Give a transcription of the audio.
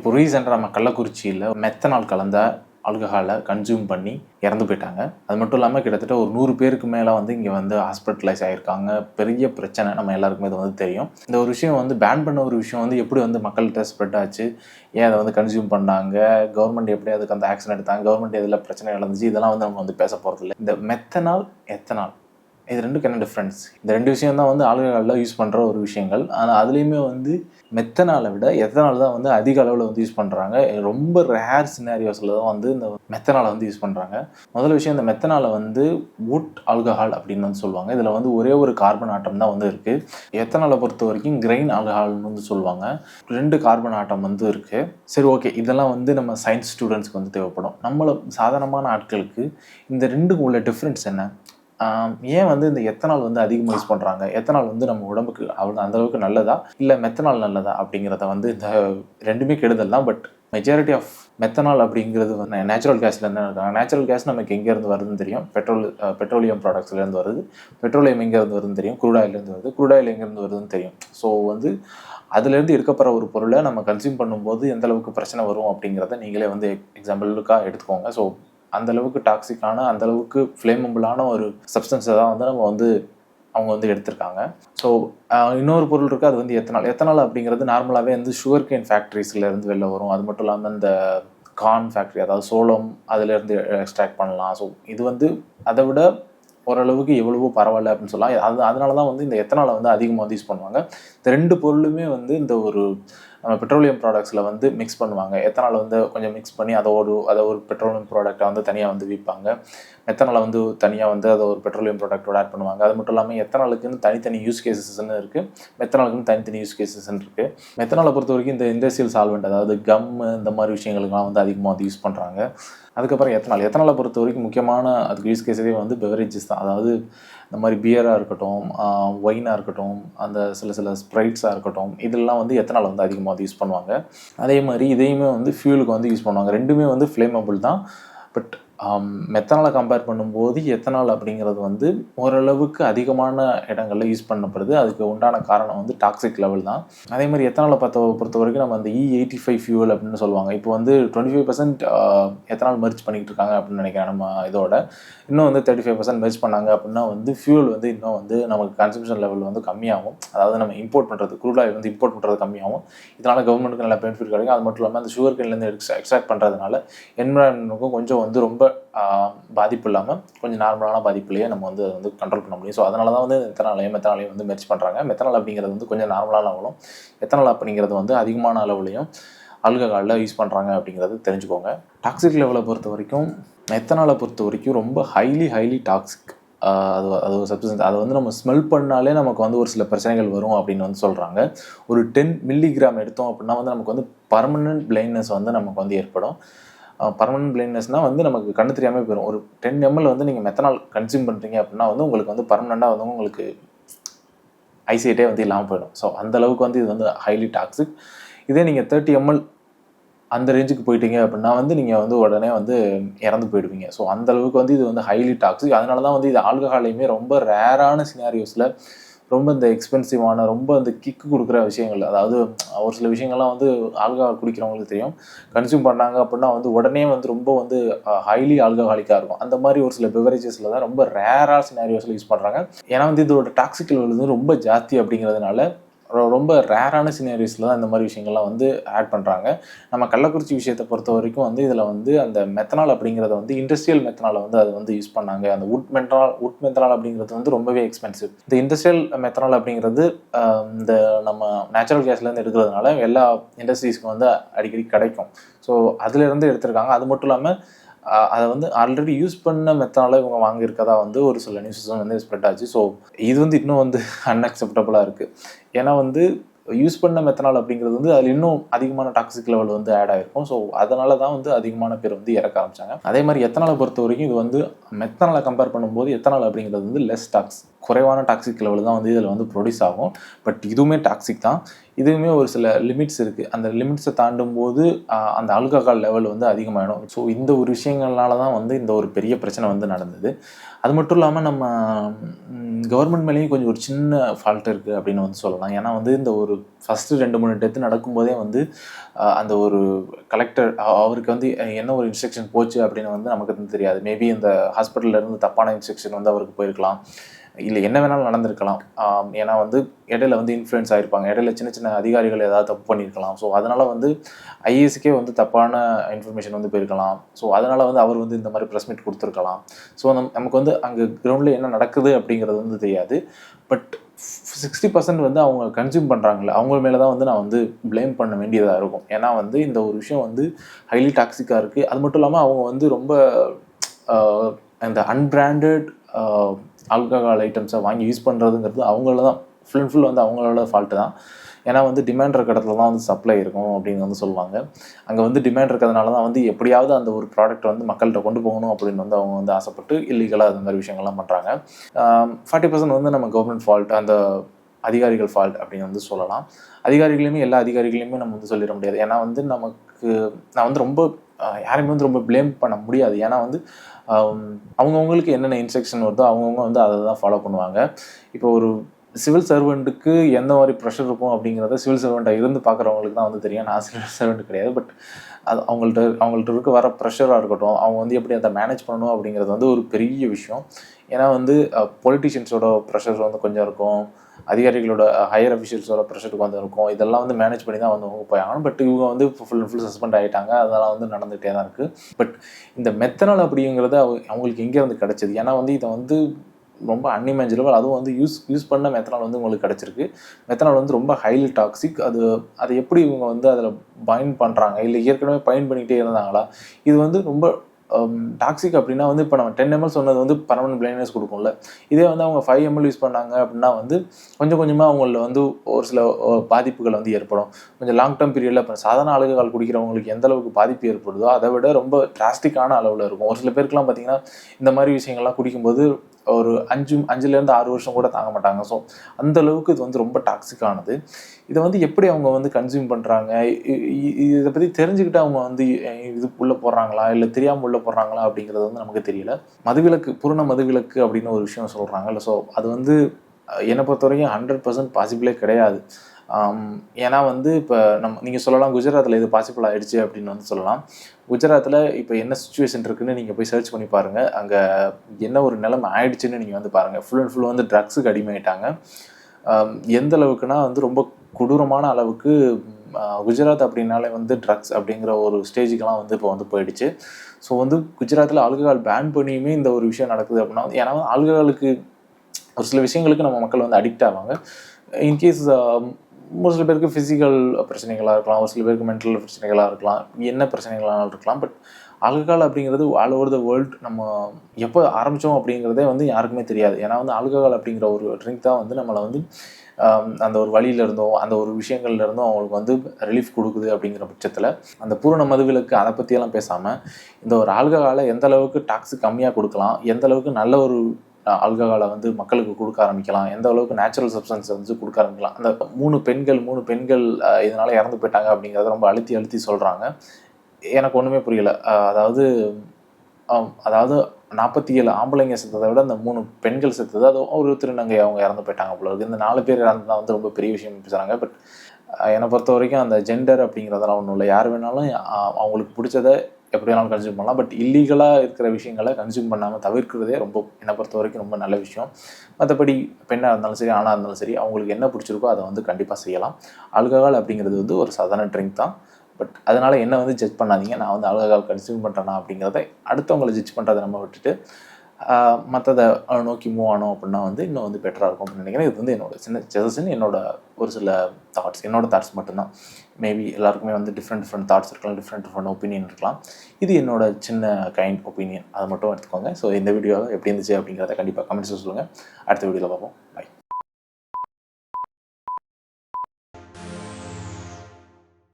இப்போ ரீசெண்டாக நம்ம கள்ளக்குறிச்சியில் மெத்தனால் கலந்த ஆல்கஹாலை கன்சியூம் பண்ணி இறந்து போயிட்டாங்க. அது மட்டும் இல்லாமல் கிட்டத்தட்ட ஒரு நூறு பேருக்கு மேலே வந்து இங்கே வந்து ஹாஸ்பிட்டலைஸ் ஆகியிருக்காங்க பெரிய பிரச்சனை. நம்ம எல்லாருக்குமே இது வந்து தெரியும். இந்த ஒரு விஷயம் வந்து பேன் பண்ண ஒரு விஷயம் வந்து எப்படி வந்து மக்கள்கிட்ட ஸ்ப்ரெட் ஆச்சு? ஏன் அதை வந்து கன்சியூம் பண்ணாங்க? கவர்மெண்ட் எப்படி அதுக்கு அந்த ஆக்ஷன் எடுத்தாங்க? கவர்மெண்ட் இதில் பிரச்சனை நடந்துச்சு? இதெல்லாம் வந்து நம்ம வந்து பேச போகிறது இல்லை இந்த மெத்தனால் எத்தனால் இது ரெண்டுக்கு என்ன டிஃப்ரென்ஸ் இந்த ரெண்டு விஷயம் தான் வந்து ஆளுநர்கள் யூஸ் பண்ணுற ஒரு விஷயங்கள். ஆனால் அதுலேயுமே வந்து மெத்தனாலை விட எத்தனால் தான் வந்து அதிக அளவில் வந்து யூஸ் பண்ணுறாங்க ரொம்ப ரேர் சினாரியோஸில் தான் வந்து இந்த மெத்தனாலை வந்து யூஸ் பண்ணுறாங்க முதல் விஷயம் இந்த மெத்தனாலை வந்து வுட் ஆல்கஹால் அப்படின்னு வந்து சொல்லுவாங்க. இதில் வந்து ஒரே ஒரு கார்பன் ஆட்டம் தான் வந்து இருக்குது எத்தனாலை பொறுத்த வரைக்கும் கிரெயின் ஆல்கஹால்னு வந்து சொல்லுவாங்க. ரெண்டு கார்பன் ஆட்டம் வந்து இருக்குது சரி ஓகே இதெல்லாம் வந்து நம்ம சயின்ஸ் ஸ்டூடெண்ட்ஸ்க்கு வந்து தேவைப்படும். நம்மள சாதாரணமான ஆட்களுக்கு இந்த ரெண்டுக்கும் உள்ள டிஃப்ரென்ஸ் என்ன? ஏன் வந்து இந்த எத்தனால் வந்து அதிகமாக யூஸ் பண்ணுறாங்க எத்தனால் வந்து நம்ம உடம்புக்கு அவ்வளோ அந்த அளவுக்கு நல்லதா? இல்லை மெத்தனால் நல்லதா? அப்படிங்கிறத வந்து இந்த ரெண்டுமே கெடுதல் தான். பட் மெஜாரிட்டி ஆஃப் மெத்தனால் அப்படிங்கிறது வந்து நேச்சுரல் கேஸ்லேருந்து இருக்காங்க நேச்சுரல் கேஸ் நமக்கு எங்கேருந்து வருதுன்னு தெரியும்? பெட்ரோல் பெட்ரோலியம் ப்ராடக்ட்ஸ்லேருந்து வருது. பெட்ரோலியம் எங்கேருந்து வருதுன்னு தெரியும்? குரூடாயிலேருந்து வருது. குரூடாயில் எங்கேருந்து வருதுன்னு தெரியும். ஸோ வந்து அதுலேருந்து எடுக்கப்படுற ஒரு பொருளை நம்ம கன்சியூம் பண்ணும்போது எந்த அளவுக்கு பிரச்சனை வரும் அப்படிங்கிறத நீங்களே வந்து எக்ஸாம்பிளுக்காக எடுத்துக்கோங்க. ஸோ அந்தளவுக்கு டாக்ஸிக்கான அந்தளவுக்கு ஃப்ளேமபிளான ஒரு சப்ஸ்டன்ஸை தான் வந்து நம்ம வந்து அவங்க வந்து எடுத்திருக்காங்க. ஸோ இன்னொரு பொருள் இருக்குது அது வந்து எத்தனால். எத்தனால் அப்படிங்கிறது நார்மலாகவே வந்து சுகர் கேன் ஃபேக்ட்ரிஸ்லேருந்து வெளில வரும். அது மட்டும் இல்லாமல் இந்த கார்ன் ஃபேக்ட்ரி அதாவது சோளம் அதுலேருந்து எக்ஸ்ட்ராக்ட் பண்ணலாம். ஸோ இது வந்து அதை விட ஓரளவுக்கு எவ்வளவோ பரவாயில்ல அப்படின்னு சொல்லலாம். அது அதனால தான் வந்து இந்த எத்தனாலை வந்து அதிகமாக வந்து யூஸ் பண்ணுவாங்க. இந்த ரெண்டு பொருளுமே வந்து இந்த ஒரு பெட்ரோலியம் ப்ராடக்ட்ஸில் வந்து மிக்ஸ் பண்ணுவாங்க. எத்தனால் வந்து கொஞ்சம் மிக்ஸ் பண்ணி அதை ஒரு அதை ஒரு பெட்ரோலியம் ப்ராடக்ட்டை வந்து தனியாக வந்து விற்பாங்க. எத்தனால் வந்து தனியாக வந்து அதை ஒரு பெட்ரோலியம் ப்ராடக்ட்டோட ஆட் பண்ணுவாங்க. அது மட்டும் இல்லாமல் எத்தனாலுக்குன்னு தனித்தனி யூஸ் கேசஸ்ன்னு இருக்குது மெத்தனாலுக்குன்னு தனித்தனி யூஸ் கேசஸ்ன்னு இருக்குது மெத்தனாலை பொறுத்த வரைக்கும் இந்த இண்டஸ்ட்ரியல் சால்வெண்ட் அதாவது கம் இந்த மாதிரி விஷயங்களுக்குலாம் வந்து அதிகமாக வந்து யூஸ் பண்ணுறாங்க அதுக்கப்புறம் எத்தனால். எத்தனாலை பொறுத்த வரைக்கும் முக்கியமான அதுக்கு யூஸ் கேஸே வந்து பெவரேஜஸ் தான். அதாவது இந்த மாதிரி பியராக இருக்கட்டும் ஒயினாக இருக்கட்டும் அந்த சில சில ஸ்ப்ரைட்ஸாக இருக்கட்டும் இதெல்லாம் வந்து எத்தனால் வந்து அதிகமாக வந்து யூஸ் பண்ணுவாங்க. அதே மாதிரி இதையுமே வந்து ஃபியூலுக்கு வந்து யூஸ் பண்ணுவாங்க. ரெண்டுமே வந்து ஃப்ளேமபிள் தான். பட் மெத்தனாலை கம்பேர் பண்ணும்போது எத்தனால் அப்படிங்கிறது வந்து ஓரளவுக்கு அதிகமான இடங்களில் யூஸ் பண்ணப்படுது. அதுக்கு உண்டான காரணம் வந்து டாக்ஸிக் லெவல் தான். அதே மாதிரி எத்தனாலை பார்த்த பொறுத்த வரைக்கும் நம்ம அந்த இ எயிட்டி ஃபைவ் ஃபியூவல் அப்படின்னு சொல்லுவாங்க. இப்போ வந்து twenty five percent ethanol merge பண்ணிக்கிட்டு இருக்காங்க அப்படின்னு நினைக்கிறேன் நம்ம இதோட. இன்னும் வந்து தேர்ட்டி ஃபைவ் பர்சன்ட் மெர்ச் பண்ணாங்க அப்படின்னா வந்து ஃபியூவல் வந்து இன்னும் வந்து நமக்கு கன்சம்ஷன் லெவல் வந்து கம்மியாகும். அதாவது நம்ம இம்போர்ட் பண்ணுறது குரூட் ஆயில் வந்து இம்போர்ட் பண்ணுறது கம்மியாகும். இதனால் கவர்மெண்ட்டுக்கு நல்ல பெனிஃபிட் கிடைக்கும். அது மட்டும் இல்லாமல் அந்த சுகர் கேன்லேருந்து எக்ஸ்ட்ராக்ட் பண்ணுறதுனால என்விரான்மெண்ட்டுக்கும் கொஞ்சம் வந்து ரொம்ப பாதிப்பு இல்லாமல் கொஞ்சம் நார்மலான பாதிப்புலேயே நம்ம வந்து அதை வந்து கண்ட்ரோல் பண்ண முடியும். ஸோ அதனால தான் வந்து எத்தனாலையும் மெத்தனாலையும் வந்து மெர்ச் பண்ணுறாங்க மெத்தனால் அப்படிங்கிறது வந்து கொஞ்சம் நார்மலான அளவிலும் எத்தனால் அப்படிங்கிறது வந்து அதிகமான அளவுலையும் ஆல்கஹாலில் யூஸ் பண்ணுறாங்க அப்படிங்கிறது தெரிஞ்சுக்கோங்க. டாக்ஸிக் லெவலை பொறுத்த வரைக்கும் மெத்தனாலை பொறுத்த வரைக்கும் ரொம்ப ஹைலி ஹைலி டாக்ஸிக் அது அது ஒரு சப்ஸ்டன்ஸ் அதை வந்து நம்ம ஸ்மெல் பண்ணாலே நமக்கு வந்து ஒரு சில பிரச்சனைகள் வரும் அப்படின்னு வந்து சொல்கிறாங்க ஒரு டென் மில்லிகிராம் எடுத்தோம் அப்படின்னா வந்து நமக்கு வந்து பர்மனன்ட் பிளைண்ட்னஸ் வந்து நமக்கு வந்து ஏற்படும். பர்மனன்ட் பிளைண்ட்னஸ்னால் வந்து நமக்கு கண்ணு தெரியாமல் போயிடும் ஒரு டென் எம்எல் வந்து நீங்கள் மெத்தனால் கன்சியூம் பண்ணுறீங்க அப்படின்னா வந்து உங்களுக்கு வந்து பர்மனெண்ட்டாக வந்து உங்களுக்கு ஐசைட்டே வந்து இல்லாமல் போயிடும். ஸோ அந்தளவுக்கு வந்து இது வந்து ஹைலி டாக்ஸிக் இதே நீங்கள் தேர்ட்டி எம்எல் அந்த ரேஞ்சுக்கு போயிட்டீங்க அப்படின்னா வந்து நீங்கள் வந்து உடனே வந்து இறந்து போயிடுவீங்க. ஸோ அந்தளவுக்கு வந்து இது வந்து ஹைலி டாக்ஸிக் அதனால தான் வந்து இது ஆல்கஹாலையுமே ரொம்ப ரேரான சினாரியோஸில் ரொம்ப இந்த எக்ஸ்பென்சிவான ரொம்ப இந்த கிக்கு கொடுக்குற விஷயங்கள். அதாவது ஒரு சில விஷயங்கள்லாம் வந்து ஆல்கஹால் குடிக்கிறவங்களுக்கு தெரியும். கன்சியூம் பண்ணாங்க அப்படின்னா வந்து உடனே வந்து ரொம்ப வந்து ஹைலி ஆல்கஹாலிக்காக இருக்கும். அந்த மாதிரி ஒரு சில பெவரேஜஸில் தான் ரொம்ப ரேராக சினாரியோஸில் யூஸ் பண்ணுறாங்க ஏன்னா வந்து இதோட டாக்ஸிக் லெவல் வந்து ரொம்ப ஜாஸ்தி அப்படிங்கிறதுனால ரொம்ப ரேரான சினாரியோஸில் தான் இந்த மாதிரி விஷயங்கள்லாம் வந்து ஆட் பண்ணுறாங்க நம்ம கள்ளக்குறிச்சி விஷயத்தை பொறுத்த வரைக்கும் வந்து இதில் வந்து அந்த மெத்தனால் அப்படிங்கிறத வந்து இண்டஸ்ட்ரியல் மெத்தனால் வந்து அதை வந்து யூஸ் பண்ணாங்க. அந்த உட் மெத்தனால் உட் மெத்தனால் அப்படிங்கிறது வந்து ரொம்பவே எக்ஸ்பென்சிவ் இந்த இண்டஸ்ட்ரியல் மெத்தனால் அப்படிங்கிறது இந்த நம்ம நேச்சுரல் கேஸ்லேருந்து எடுக்கிறதுனால எல்லா இண்டஸ்ட்ரீஸ்க்கும் வந்து அடிக்கடி கிடைக்கும். ஸோ அதுலேருந்து எடுத்திருக்காங்க. அது மட்டும் இல்லாமல் அதை வந்து ஆல்ரெடி யூஸ் பண்ண மெத்தனால இவங்க வாங்கியிருக்கதா வந்து ஒரு சில நியூஸஸ் வந்து ஸ்ப்ரெட் ஆச்சு. ஸோ இது வந்து இன்னும் வந்து அன்அக்செப்டபுளாக இருக்குது ஏன்னா வந்து யூஸ் பண்ண மெத்தனால் அப்படிங்கிறது வந்து அதில் இன்னும் அதிகமான டாக்ஸிக் லெவல் வந்து ஆட் ஆகிருக்கும் ஸோ அதனால தான் வந்து அதிகமான பேர் வந்து இறக்க ஆரம்பிச்சாங்க. அதே மாதிரி எத்தனாலை பொறுத்த வரைக்கும் இது வந்து மெத்தனாலை கம்பேர் பண்ணும்போது எத்தனால் அப்படிங்கிறது வந்து லெஸ் டாக்ஸ் குறைவான டாக்ஸிக் லெவல் தான் வந்து இதில் வந்து ப்ரொடியூஸ் ஆகும். பட் இதுவுமே டாக்ஸிக் தான். இதுவுமே ஒரு சில லிமிட்ஸ் இருக்குது அந்த லிமிட்ஸை தாண்டும் போது அந்த ஆல்கஹால் லெவல் வந்து அதிகமாகிடும் ஸோ இந்த ஒரு விஷயங்கள்னால தான் வந்து இந்த ஒரு பெரிய பிரச்சனை வந்து நடந்தது. அது மட்டும் இல்லாமல் நம்ம கவர்மெண்ட் மேலேயும் கொஞ்சம் ஒரு சின்ன ஃபால்ட் இருக்குது அப்படின்னு வந்து சொல்லலாம். ஏன்னா வந்து இந்த ஒரு ஃபஸ்ட்டு ரெண்டு மூணு டெத்து நடக்கும்போதே வந்து அந்த ஒரு கலெக்டர் அவருக்கு வந்து என்ன ஒரு இன்ஸ்ட்ரக்ஷன் போச்சு அப்படின்னு வந்து நமக்கு தெரியாது. மேபி இந்த ஹாஸ்பிட்டல்ல இருந்து தப்பான இன்ஸ்ட்ரக்ஷன் வந்து அவருக்கு போயிருக்கலாம். இல்லை என்ன வேணாலும் நடந்திருக்கலாம். ஏன்னா வந்து இடையில வந்து இன்ஃப்ளூயன்ஸ் ஆகிருப்பாங்க இடையில சின்ன சின்ன அதிகாரிகள் ஏதாவது தப்பு பண்ணியிருக்கலாம் ஸோ அதனால் வந்து ஐஏஎஸ்க்கே வந்து தப்பான இன்ஃபர்மேஷன் வந்து போயிருக்கலாம். ஸோ அதனால் வந்து அவர் வந்து இந்த மாதிரி ப்ரெஸ் மீட் கொடுத்துருக்கலாம். ஸோ நம் நமக்கு வந்து அங்கே கிரவுண்டில் என்ன நடக்குது அப்படிங்கிறது வந்து தெரியாது. பட் சிக்ஸ்டி பர்சன்ட் வந்து அவங்க கன்சியூம் பண்ணுறாங்களே அவங்க மேலே தான் வந்து நான் வந்து ப்ளேம் பண்ண வேண்டியதாக இருக்கும். ஏன்னா வந்து இந்த ஒரு விஷயம் வந்து ஹைலி டாக்ஸிக்காக இருக்குது அது மட்டும் இல்லாமல் அவங்க வந்து ரொம்ப அந்த இந்த அன்பிராண்டட் ஆல்கஹால் ஐட்டம்ஸை வாங்கி யூஸ் பண்ணுறதுங்கிறது அவங்கள தான். ஃபுல் அண்ட் ஃபுல் வந்து அவங்களோட ஃபால்ட்டு தான். ஏன்னா வந்து டிமாண்ட் இருக்கிற இடத்துல தான் வந்து சப்ளை இருக்கும் அப்படின்னு வந்து சொல்லுவாங்க. அங்கே வந்து டிமாண்ட் இருக்கிறதுனால தான் வந்து எப்படியாவது அந்த ஒரு ப்ராடக்ட் வந்து மக்கள்கிட்ட கொண்டு போகணும் அப்படின்னு வந்து அவங்க வந்து ஆசைப்பட்டு இல்லீகலாக அந்த மாதிரி விஷயங்கள்லாம் பண்ணுறாங்க ஃபார்ட்டி பர்சன்ட் வந்து நம்ம கவர்மெண்ட் ஃபால்ட் அந்த அதிகாரிகள் ஃபால்ட் அப்படின்னு வந்து சொல்லலாம். அதிகாரிகளையுமே எல்லா அதிகாரிகளையுமே நம்ம வந்து சொல்லிட முடியாது. ஏன்னா வந்து நமக்கு நான் வந்து ரொம்ப யாரையுமே வந்து ரொம்ப ப்ளேம் பண்ண முடியாது. ஏன்னா வந்து அவங்கவுங்களுக்கு என்னென்ன இன்ஸ்ட்ரக்ஷன் வருதோ அவங்கவுங்க வந்து அதை தான் ஃபாலோ பண்ணுவாங்க. இப்போ ஒரு சிவில் சர்வெண்ட்டுக்கு எந்த மாதிரி ப்ரெஷர் இருக்கும் அப்படிங்கிறத சிவில் சர்வெண்ட்டாக இருந்து பார்க்குறவங்களுக்கு தான் வந்து தெரியும். நான் சிவில் சர்வெண்ட் கிடையாது. பட் அது அவங்கள்ட்ட அவங்கள்ட்ட இருக்க வர ப்ரெஷராக இருக்கட்டும் அவங்க வந்து எப்படி அதை மேனேஜ் பண்ணணும் அப்படிங்கிறது வந்து ஒரு பெரிய விஷயம். ஏன்னா வந்து பொலிட்டிஷியன்ஸோட ப்ரெஷர் வந்து கொஞ்சம் இருக்கும். அதிகாரிகளோட ஹையர் அஃபிஷியல்ஸோட ப்ரெஷருக்கு வந்திருக்கும் இதெல்லாம் வந்து மேனேஜ் பண்ணி தான் வந்து அவங்க போய் ஆகணும் பட் இவங்க வந்து ஃபுல் அண்ட் ஃபுல் சஸ்பெண்ட் ஆகிட்டாங்க அதெல்லாம் வந்து நடந்துகிட்டே தான் இருக்குது பட் இந்த மெத்தனால் அப்படிங்கிறது அவங்க அவங்களுக்கு எங்கேருந்து கிடச்சிது? ஏன்னா வந்து இதை வந்து ரொம்ப அன்இமேஜினபிள் அதுவும் வந்து யூஸ் யூஸ் பண்ண மெத்தனால் வந்து உங்களுக்கு கிடச்சிருக்கு. மெத்தனால் வந்து ரொம்ப ஹைலி டாக்ஸிக் அது அதை எப்படி இவங்க வந்து அதில் பயன் பண்ணுறாங்க இல்லை ஏற்கனவே பயன் பண்ணிகிட்டே இருந்தாங்களா? இது வந்து ரொம்ப Um, டாக்ஸிக் அப்படின்னா வந்து இப்போ நம்ம டென் எம்எல் சொன்னது வந்து பர்மனன்ட் பிளைண்ட்னஸ் கொடுக்கும்ல. இதே வந்து அவங்க ஃபைவ் எம்எல் யூஸ் பண்ணாங்க அப்படின்னா வந்து கொஞ்சம் கொஞ்சமாக அவங்கள வந்து ஒரு சில பாதிப்புகள் வந்து ஏற்படும். கொஞ்சம் லாங் டேர்ம் பீரியடில் இப்போ சாதாரண ஆளுகள் குடிக்கிறவங்களுக்கு எந்த அளவுக்கு பாதிப்பு ஏற்படுதோ அதை விட ரொம்ப டிராஸ்டிக்கான அளவில் இருக்கும். ஒரு சில பேருக்குலாம் பார்த்தீங்கன்னா இந்த மாதிரி விஷயங்கள்லாம் குடிக்கும்போது ஒரு அஞ்சு அஞ்சுலேருந்து ஆறு வருஷம் கூட தாங்க மாட்டாங்க. ஸோ அந்த அளவுக்கு இது வந்து ரொம்ப டாக்ஸிக்கானது இதை வந்து எப்படி அவங்க வந்து கன்சியூம் பண்ணுறாங்க இதை பற்றி தெரிஞ்சுக்கிட்டு அவங்க வந்து இது உள்ளே போடுறாங்களா இல்லை தெரியாமல் உள்ளே போடுறாங்களா அப்படிங்கிறது வந்து நமக்கு தெரியல. மதுவிலக்கு பூரண மதுவிலக்கு அப்படின்னு ஒரு விஷயம் சொல்கிறாங்கல்ல ஸோ அது வந்து என்னை பொறுத்த வரைக்கும் ஹண்ட்ரட் பர்சன்ட் பாசிபிளே கிடையாது. ஏன்னா வந்து இப்போ நம்ம நீங்கள் சொல்லலாம் குஜராத்தில் இது பாசிபிள் ஆகிடுச்சு அப்படின்னு வந்து சொல்லலாம். குஜராத்தில் இப்போ என்ன சுச்சுவேஷன் இருக்குன்னு நீங்கள் போய் சர்ச் பண்ணி பாருங்கள் அங்கே என்ன ஒரு நிலைமை ஆயிடுச்சுன்னு நீங்கள் வந்து பாருங்கள் ஃபுல் அண்ட் ஃபுல் வந்து ட்ரக்ஸுக்கு அடிமையிட்டாங்க எந்த அளவுக்குனா வந்து ரொம்ப கொடூரமான அளவுக்கு குஜராத் அப்படின்னாலே வந்து ட்ரக்ஸ் அப்படிங்கிற ஒரு ஸ்டேஜுக்கெலாம் வந்து இப்போ வந்து போயிடுச்சு. ஸோ வந்து குஜராத்தில் ஆல்கஹால் பேன் பண்ணியுமே இந்த ஒரு விஷயம் நடக்குது அப்படின்னா ஏன்னா ஆல்கஹாலுக்கு ஒரு சில விஷயங்களுக்கு நம்ம மக்கள் வந்து அடிக்ட் ஆவாங்க. இன்கேஸ் ஒரு சில பேருக்கு ஃபிசிக்கல் பிரச்சனைகளாக இருக்கலாம் ஒரு சில பேருக்கு மென்டல் பிரச்சனைகளாக இருக்கலாம் என்ன பிரச்சனைகளானாலும் இருக்கலாம். பட் ஆல்கஹால் அப்படிங்கிறது ஆல் ஓவர் த வேர்ல்ட் நம்ம எப்போ ஆரம்பித்தோம் அப்படிங்கிறதே வந்து யாருக்குமே தெரியாது. ஏன்னா வந்து ஆல்கஹால் அப்படிங்கிற ஒரு ட்ரிங்க் தான் வந்து நம்மளை வந்து அந்த ஒரு வழியில இருந்தோம் அந்த ஒரு விஷயங்கள்ல அவங்களுக்கு வந்து ரிலீஃப் கொடுக்குது அப்படிங்கிற பட்சத்தில் அந்த பூரண மதுவிலக்கு அதை பற்றியெல்லாம் பேசாமல் இந்த ஒரு ஆல்கஹாலை எந்த அளவுக்கு டாக்ஸு கம்மியாக கொடுக்கலாம் எந்த அளவுக்கு நல்ல ஒரு ஆல்கஹாலை வந்து மக்களுக்கு கொடுக்க ஆரம்பிக்கலாம். எந்த அளவுக்கு நேச்சுரல் சப்ஸ்டன்ஸ் வந்து கொடுக்க ஆரம்பிக்கலாம். அந்த மூணு பெண்கள் மூணு பெண்கள் இதனால் இறந்து போயிட்டாங்க அப்படிங்கிறத ரொம்ப அழுத்தி அழுத்தி சொல்கிறாங்க எனக்கு ஒன்றுமே புரியல. அதாவது அதாவது நாற்பத்தி ஏழு ஆம்பளைங்க செத்ததை விட அந்த மூணு பெண்கள் செத்தது அது ஒரு திருநங்கை அவங்க இறந்து போயிட்டாங்க போல இருக்குது இந்த நாலு பேர் இறந்தது வந்து ரொம்ப பெரிய விஷயம் பேசுகிறாங்க பட் என்னை பொறுத்த வரைக்கும் அந்த ஜெண்டர் அப்படிங்கிறதெல்லாம் ஒன்றும் இல்லை. யார் வேணாலும் அவங்களுக்கு பிடிச்சதை எப்படி வேணாலும் கன்சியூம் பண்ணலாம். பட் இல்லீகலாக இருக்கிற விஷயங்களை கன்சியூம் பண்ணாமல் தவிர்க்கிறதே ரொம்ப என்னை பொறுத்த வரைக்கும் ரொம்ப நல்ல விஷயம். மற்றபடி பெண்ணாக இருந்தாலும் சரி ஆணாக இருந்தாலும் சரி அவங்களுக்கு என்ன பிடிச்சிருக்கோ அதை வந்து கண்டிப்பாக செய்யலாம். ஆல்கஹால் அப்படிங்கிறது வந்து ஒரு சாதாரண ட்ரிங்க் தான். பட் அதனால் என்ன வந்து ஜட்ஜ் பண்ணாதீங்க. நான் வந்து ஆல்கஹால் கன்சியூம் பண்ணுறேன்னா அப்படிங்கிறத அடுத்தவங்களை ஜட்ஜ் பண்ணுறதை நம்ம விட்டுட்டு மற்றதை நோக்கி மூவ் ஆனோம் அப்படின்னா வந்து இன்னும் வந்து பெட்டராக இருக்கும் அப்படின்னு நினைக்கிறேன். இது வந்து என்னோட சின்ன சஜஷன் என்னோட ஒரு சில தாட்ஸ் என்னோட தாட்ஸ் மட்டும்தான். மேபி எல்லாருக்குமே வந்து டிஃப்ரெண்ட் டிஃப்ரெண்ட் தாட்ஸ் இருக்கலாம். டிஃப்ரெண்ட் டிஃப்ரெண்ட் ஒப்பீனியன் இருக்கலாம். இது என்னோட சின்ன கைண்ட் ஒப்பீனியன் அதை மட்டும் எடுத்துக்கோங்க. ஸோ இந்த வீடியோவில் எப்படி இருந்துச்சு அப்படிங்கிறத கண்டிப்பாக கமெண்ட்ஸில் சொல்லுங்கள் அடுத்த வீடியோவில் பார்ப்போம். பை